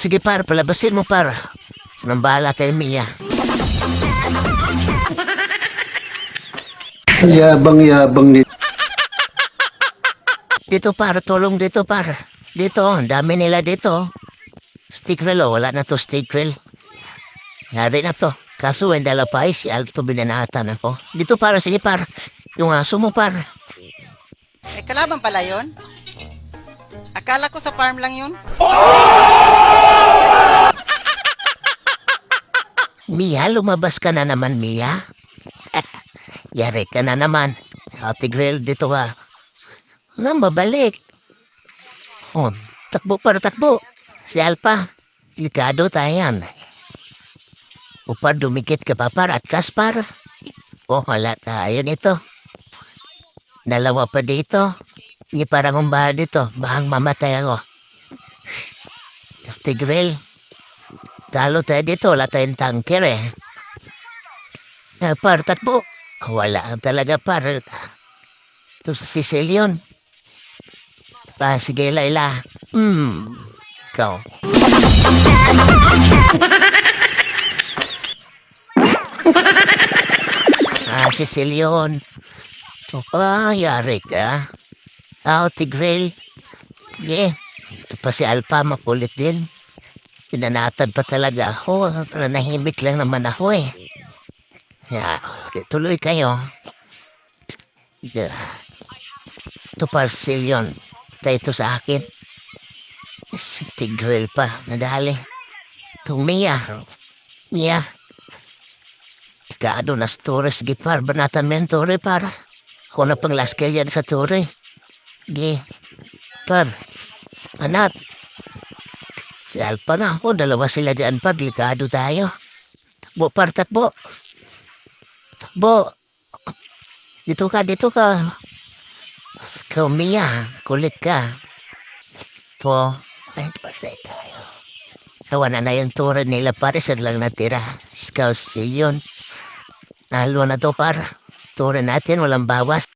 Sige par, palabasin mo par. Nang bahala kay Mia. Yabang-yabang ni Dito par, tulong dito par. Dito, ang dami nila dito. Stick rail, oh, wala na to stick rail. Yari na to. Kaso, when dala pa si Alto binanatan ako. Dito par, sige par. Yung aso mo par. Eh, kalaban pala yon. Akala ko sa farm lang yun. Mia, lumabas ka na naman, Mia. Yari ka na naman. Ate Grill, dito ka. Nga, mabalik. Oh, takbo para takbo. Si Alpa, delikado tayo yan. Upar, dumikit ka pa para at kaspar. Oh, wala tayo nito. Dalawa pa dito. Hindi parang umbahan dito. Bahang mamatay ako. Ate Grill, Talo tayo dito, wala tayong tanker eh. Eh, par, takbo. Wala talaga par. Ito sa Sicilian. Pa, sige, Laila. Hmm, ikaw. ah, Sicilian. Ito pa, yari ka. Ah, Tigrel. Yeah. Ito pa si Alpa, makulit din. Pinanatad pa talaga ako. Nanahimik lang naman ako eh. Yeah, tuloy kayo. Yeah. Ito parcel yun. Ito sa akin. Si Tigrel pa. Nadali. Ito Mia. Mia. Tikado na stores. Gipar. Banatan mo yung tore para. Ako na pang last kaya yan sa tore. Gi. Par. Anak. Si Alpa na ako, dalawa sila dyan pa, delikado tayo. Takbo, par, takbo. Takbo. Dito ka, dito ka. Ikaw, Mia, kulit ka. Ito, ay, pasay tayo. Nawa na yung tura nila, pare, sa lang natira. Si yun. Nalo na to, par. Tura natin, walang bawas.